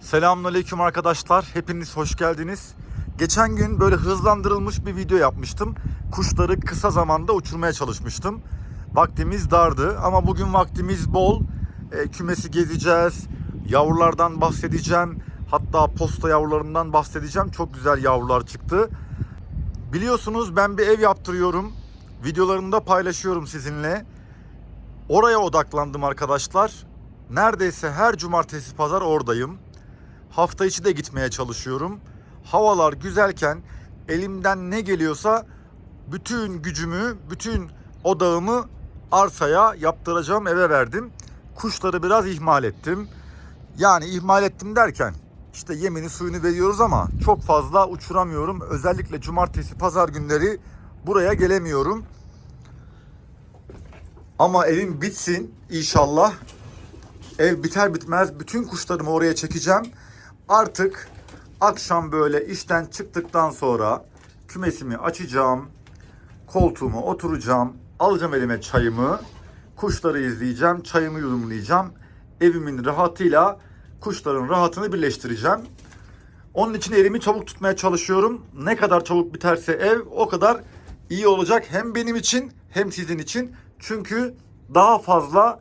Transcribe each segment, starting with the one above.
Selamünaleyküm arkadaşlar. Hepiniz hoş geldiniz. Geçen gün böyle hızlandırılmış bir video yapmıştım. Kuşları kısa zamanda uçurmaya çalışmıştım. Vaktimiz dardı ama bugün vaktimiz bol. E, kümesi gezeceğiz. Yavrulardan bahsedeceğim. Hatta posta yavrularından bahsedeceğim. Çok güzel yavrular çıktı. Biliyorsunuz ben bir ev yaptırıyorum. Videolarımda paylaşıyorum sizinle. Oraya odaklandım arkadaşlar. Neredeyse her cumartesi pazar oradayım. Hafta içi de gitmeye çalışıyorum. Havalar güzelken elimden ne geliyorsa bütün gücümü, bütün odağımı arsaya yaptıracağım eve verdim. Kuşları biraz ihmal ettim. Yani ihmal ettim derken işte yemini suyunu veriyoruz ama çok fazla uçuramıyorum. Özellikle cumartesi pazar günleri buraya gelemiyorum. Ama evim bitsin inşallah. Ev biter bitmez bütün kuşlarımı oraya çekeceğim. Artık akşam böyle işten çıktıktan sonra kümesimi açacağım. Koltuğuma oturacağım. Alacağım elime çayımı. Kuşları izleyeceğim. Çayımı yudumlayacağım. Evimin rahatıyla kuşların rahatını birleştireceğim. Onun için elimi çabuk tutmaya çalışıyorum. Ne kadar çabuk biterse ev o kadar iyi olacak. Hem benim için hem sizin için. Çünkü daha fazla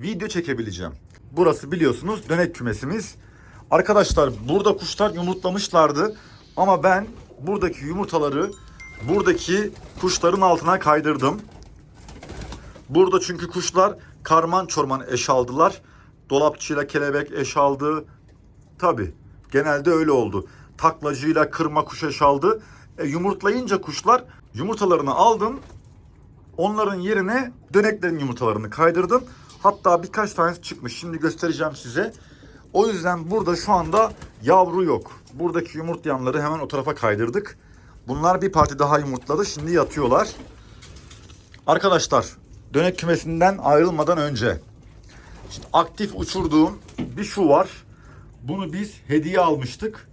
video çekebileceğim. Burası biliyorsunuz dönek kümesimiz. Arkadaşlar burada kuşlar yumurtlamışlardı. Ama ben buradaki yumurtaları buradaki kuşların altına kaydırdım. Burada çünkü kuşlar karman çorman eş aldılar. Dolapçıyla kelebek eş aldı. Tabi genelde öyle oldu. Taklacıyla kırma kuş eş aldı. E, yumurtlayınca kuşlar yumurtalarını aldım. Onların yerine döneklerin yumurtalarını kaydırdım. Hatta birkaç tanesi çıkmış. Şimdi göstereceğim size. O yüzden burada şu anda yavru yok. Buradaki yumurtlayanları hemen o tarafa kaydırdık. Bunlar bir parti daha yumurtladı. Şimdi yatıyorlar. Arkadaşlar dönek kümesinden ayrılmadan önce şimdi aktif uçurduğum bir şu var. Bunu biz hediye almıştık.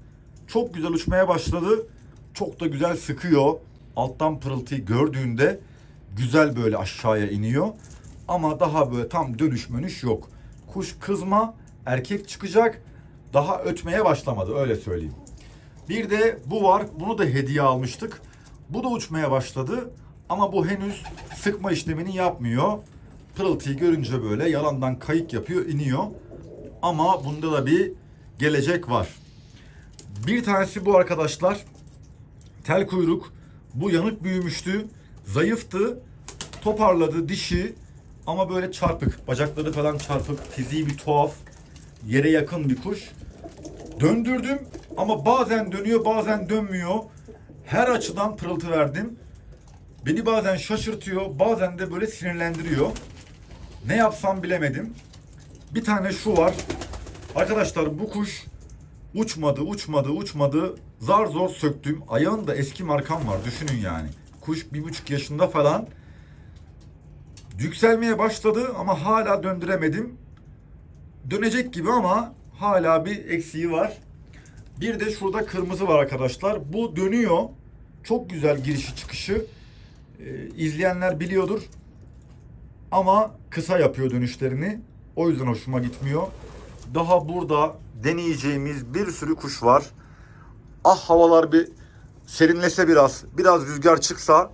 Çok güzel uçmaya başladı. Çok da güzel sıkıyor. Alttan pırıltıyı gördüğünde güzel böyle aşağıya iniyor. Ama daha böyle tam dönüş mönüş yok. Kuş kızma erkek çıkacak. Daha ötmeye başlamadı öyle söyleyeyim. Bir de bu var. Bunu da hediye almıştık. Bu da uçmaya başladı. Ama bu henüz sıkma işlemini yapmıyor. Pırıltıyı görünce böyle yalandan kayık yapıyor, iniyor. Ama bunda da bir gelecek var. Bir tanesi bu arkadaşlar. Tel kuyruk. Bu yanık büyümüştü. Zayıftı. Toparladı dişi. Ama böyle çarpık. Bacakları falan çarpık. Fiziği bir tuhaf. Yere yakın bir kuş. Döndürdüm ama bazen dönüyor bazen dönmüyor. Her açıdan pırıltı verdim. Beni bazen şaşırtıyor bazen de böyle sinirlendiriyor. Ne yapsam bilemedim. Bir tane şu var. Arkadaşlar bu kuş uçmadı uçmadı uçmadı. Zar zor söktüm. Ayağında eski markam var düşünün yani. Kuş bir buçuk yaşında falan. Yükselmeye başladı ama hala döndüremedim. Dönecek gibi ama hala bir eksiği var. Bir de şurada kırmızı var arkadaşlar. Bu dönüyor. Çok güzel girişi çıkışı. Ee, izleyenler biliyordur. Ama kısa yapıyor dönüşlerini. O yüzden hoşuma gitmiyor. Daha burada deneyeceğimiz bir sürü kuş var. Ah havalar bir serinlese biraz, biraz rüzgar çıksa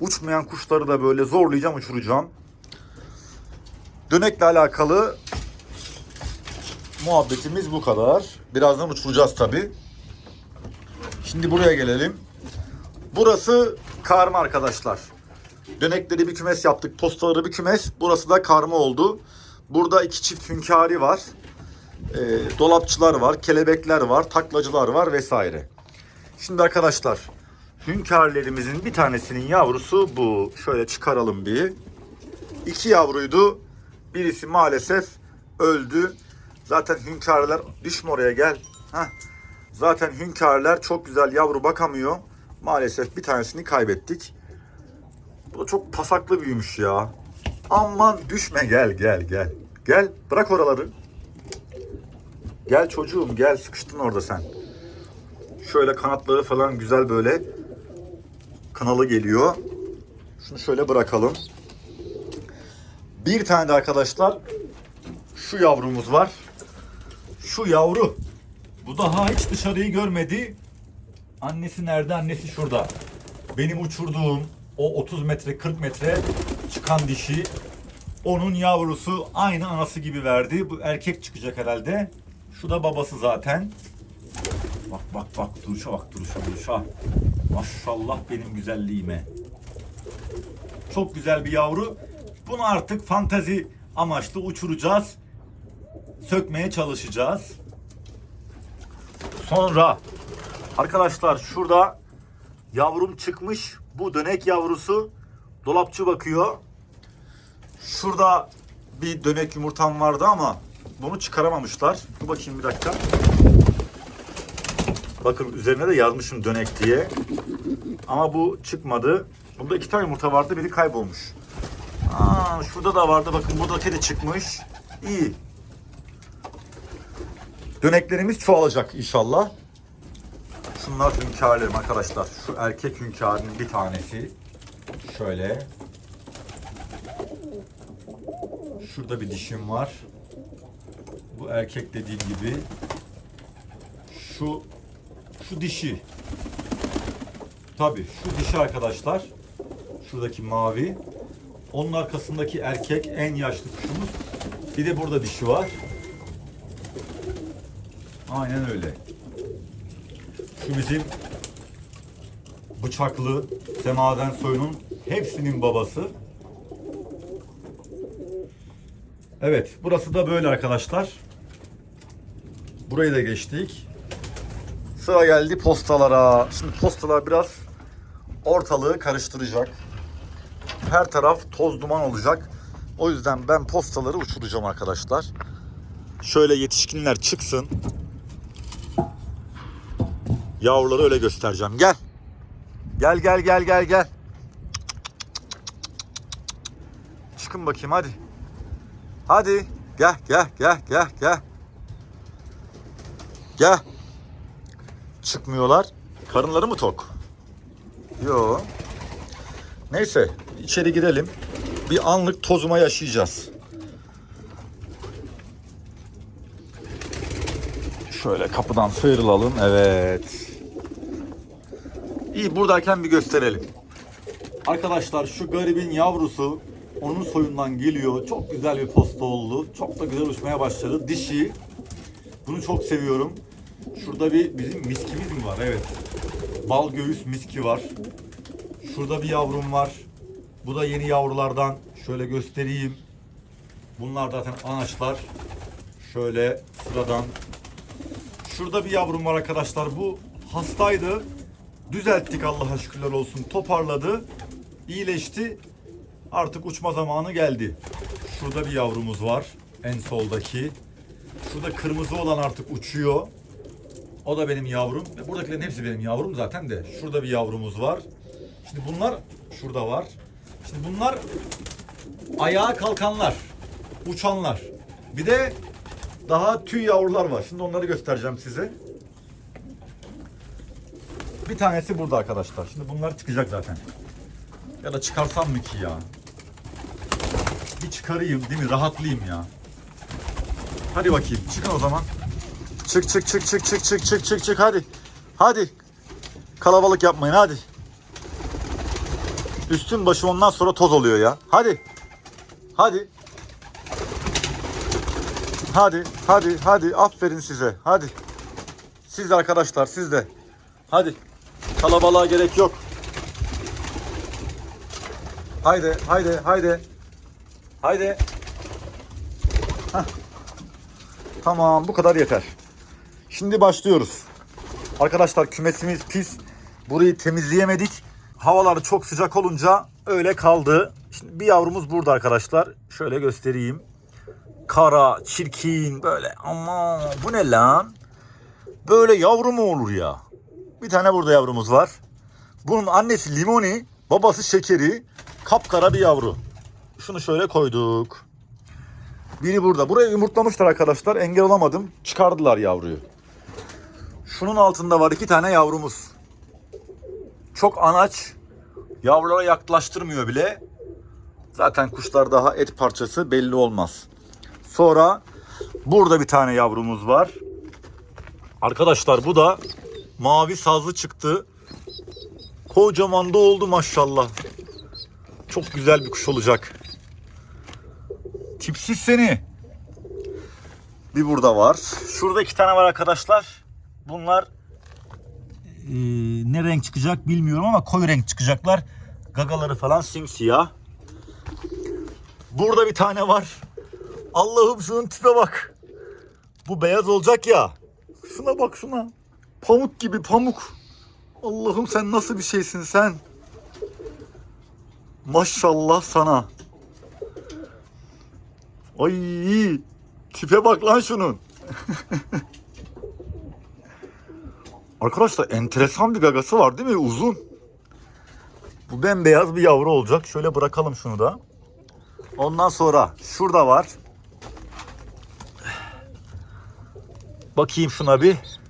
uçmayan kuşları da böyle zorlayacağım, uçuracağım. Dönekle alakalı muhabbetimiz bu kadar. Birazdan uçuracağız tabi. Şimdi buraya gelelim. Burası karma arkadaşlar. Dönekleri bir kümes yaptık. Postaları bir kümes. Burası da karma oldu. Burada iki çift hünkâri var. Ee, dolapçılar var. Kelebekler var. Taklacılar var vesaire. Şimdi arkadaşlar hünkârlerimizin bir tanesinin yavrusu bu. Şöyle çıkaralım bir. İki yavruydu. Birisi maalesef öldü. Zaten hünkârlar düşme oraya gel. Heh. Zaten hünkârlar çok güzel yavru bakamıyor. Maalesef bir tanesini kaybettik. Bu da çok pasaklı büyümüş ya. Aman düşme gel gel gel. Gel bırak oraları. Gel çocuğum gel sıkıştın orada sen. Şöyle kanatları falan güzel böyle kanalı geliyor. Şunu şöyle bırakalım. Bir tane de arkadaşlar şu yavrumuz var. Şu yavru. Bu daha hiç dışarıyı görmedi. Annesi nerede? Annesi şurada. Benim uçurduğum o 30 metre 40 metre çıkan dişi onun yavrusu aynı anası gibi verdi. Bu erkek çıkacak herhalde. Şu da babası zaten. Bak bak bak duruşa bak duruşa duruşa. Maşallah benim güzelliğime. Çok güzel bir yavru. Bunu artık fantazi amaçlı uçuracağız. Sökmeye çalışacağız. Sonra arkadaşlar şurada yavrum çıkmış. Bu dönek yavrusu dolapçı bakıyor. Şurada bir dönek yumurtam vardı ama bunu çıkaramamışlar. Dur bakayım bir dakika. Bakın üzerine de yazmışım dönek diye. Ama bu çıkmadı. Bunda iki tane yumurta vardı. Biri kaybolmuş. Aa, şurada da vardı. Bakın buradaki de çıkmış. İyi. Döneklerimiz çoğalacak inşallah. Şunlar hünkârlarım arkadaşlar. Şu erkek hünkârının bir tanesi. Şöyle. Şurada bir dişim var. Bu erkek dediğim gibi. Şu şu dişi. Tabii şu dişi arkadaşlar. Şuradaki mavi. Onun arkasındaki erkek en yaşlı kuşumuz. Bir de burada dişi var. Aynen öyle. Şu bizim bıçaklı semaden soyunun hepsinin babası. Evet, burası da böyle arkadaşlar. Burayı da geçtik. Sıra geldi postalara. Şimdi postalar biraz ortalığı karıştıracak. Her taraf toz duman olacak. O yüzden ben postaları uçuracağım arkadaşlar. Şöyle yetişkinler çıksın. Yavruları öyle göstereceğim. Gel. Gel gel gel gel gel. Çıkın bakayım hadi. Hadi. Gel gel gel gel gel. Gel. Çıkmıyorlar. Karınları mı tok? Yo. Neyse içeri girelim. Bir anlık tozuma yaşayacağız. Şöyle kapıdan sıyrılalım. Evet. İyi buradayken bir gösterelim. Arkadaşlar şu garibin yavrusu onun soyundan geliyor. Çok güzel bir posta oldu. Çok da güzel uçmaya başladı. Dişi. Bunu çok seviyorum. Şurada bir bizim miskimiz mi var? Evet. Bal göğüs miski var. Şurada bir yavrum var. Bu da yeni yavrulardan. Şöyle göstereyim. Bunlar zaten anaçlar. Şöyle sıradan. Şurada bir yavrum var arkadaşlar. Bu hastaydı. Düzelttik Allah'a şükürler olsun. Toparladı. İyileşti. Artık uçma zamanı geldi. Şurada bir yavrumuz var. En soldaki. Şurada kırmızı olan artık uçuyor. O da benim yavrum. Ve Buradakilerin hepsi benim yavrum zaten de. Şurada bir yavrumuz var. Şimdi bunlar şurada var. Şimdi bunlar ayağa kalkanlar. Uçanlar. Bir de daha tüy yavrular var. Şimdi onları göstereceğim size. Bir tanesi burada arkadaşlar. Şimdi bunlar çıkacak zaten. Ya da çıkarsam mı ki ya? Bir çıkarayım değil mi? Rahatlayayım ya. Hadi bakayım. Çıkın o zaman. Çık çık çık çık çık çık çık çık çık hadi. Hadi. Kalabalık yapmayın hadi. Üstün başı ondan sonra toz oluyor ya. Hadi. Hadi. Hadi, hadi, hadi. Aferin size. Hadi. Siz arkadaşlar, siz de. Hadi. Kalabalığa gerek yok. Haydi, haydi, haydi. Haydi. Heh. Tamam, bu kadar yeter. Şimdi başlıyoruz. Arkadaşlar kümesimiz pis. Burayı temizleyemedik. Havalar çok sıcak olunca öyle kaldı. Şimdi bir yavrumuz burada arkadaşlar. Şöyle göstereyim. Kara, çirkin böyle. Ama bu ne lan? Böyle yavru mu olur ya? Bir tane burada yavrumuz var. Bunun annesi limoni, babası şekeri. Kapkara bir yavru. Şunu şöyle koyduk. Biri burada. Buraya yumurtlamışlar arkadaşlar. Engel olamadım. Çıkardılar yavruyu. Şunun altında var iki tane yavrumuz. Çok anaç. Yavrulara yaklaştırmıyor bile. Zaten kuşlar daha et parçası belli olmaz. Sonra burada bir tane yavrumuz var. Arkadaşlar bu da mavi sazlı çıktı. Kocaman da oldu maşallah. Çok güzel bir kuş olacak. Tipsiz seni. Bir burada var. Şurada iki tane var arkadaşlar. Bunlar eee, ne renk çıkacak bilmiyorum ama koyu renk çıkacaklar. Gagaları falan simsiyah. Burada bir tane var. Allah'ım şunun tipe bak. Bu beyaz olacak ya. Şuna bak şuna. Pamuk gibi pamuk. Allah'ım sen nasıl bir şeysin sen. Maşallah sana. Ay tipe bak lan şunun. Arkadaşlar enteresan bir gagası var değil mi? Uzun. Bu bembeyaz bir yavru olacak. Şöyle bırakalım şunu da. Ondan sonra şurada var. Bakayım şuna bir.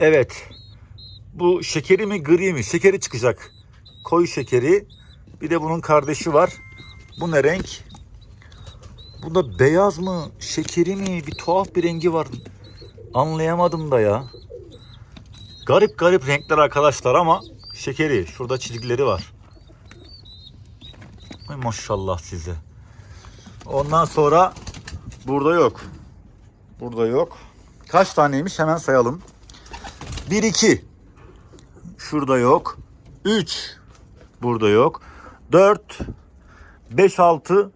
Evet. Bu şekeri mi gri mi? Şekeri çıkacak. Koyu şekeri. Bir de bunun kardeşi var. Bu ne renk? Bu da beyaz mı? Şekeri mi? Bir tuhaf bir rengi var. Anlayamadım da ya. Garip garip renkler arkadaşlar ama şekeri. Şurada çizgileri var. Ay maşallah size. Ondan sonra burada yok. Burada yok. Kaç taneymiş hemen sayalım. 1 2. Şurada yok. 3. Burada yok. 4 5 6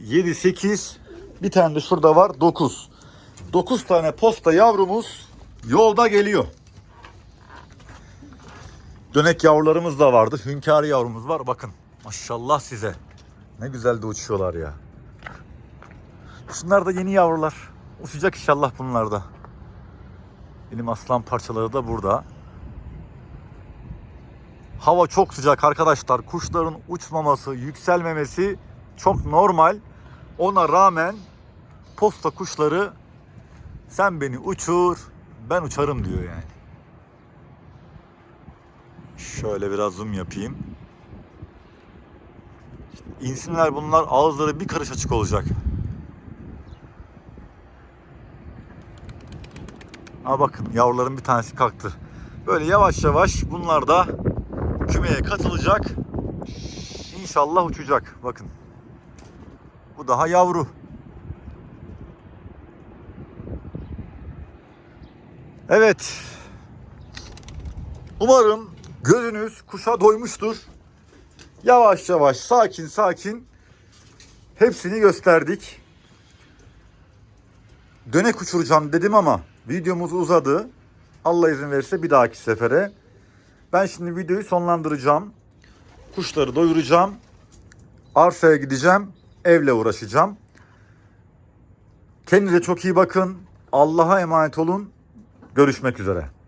7 8 bir tane de şurada var 9. 9 tane posta yavrumuz yolda geliyor. Dönek yavrularımız da vardı. Hünkârı yavrumuz var. Bakın. Maşallah size. Ne güzel de uçuyorlar ya. Şunlar da yeni yavrular. Uçacak inşallah bunlar da. Benim aslan parçaları da burada. Hava çok sıcak arkadaşlar. Kuşların uçmaması, yükselmemesi çok normal. Ona rağmen posta kuşları sen beni uçur, ben uçarım diyor yani. Şöyle biraz zoom yapayım. İnsinler bunlar ağızları bir karış açık olacak. Ha bakın yavruların bir tanesi kalktı. Böyle yavaş yavaş bunlar da kümeye katılacak. İnşallah uçacak. Bakın. Bu daha yavru. Evet. Umarım gözünüz kuşa doymuştur. Yavaş yavaş sakin sakin hepsini gösterdik. Dönek uçuracağım dedim ama videomuz uzadı. Allah izin verirse bir dahaki sefere. Ben şimdi videoyu sonlandıracağım. Kuşları doyuracağım. Arsaya gideceğim. Evle uğraşacağım. Kendinize çok iyi bakın. Allah'a emanet olun. Görüşmek üzere.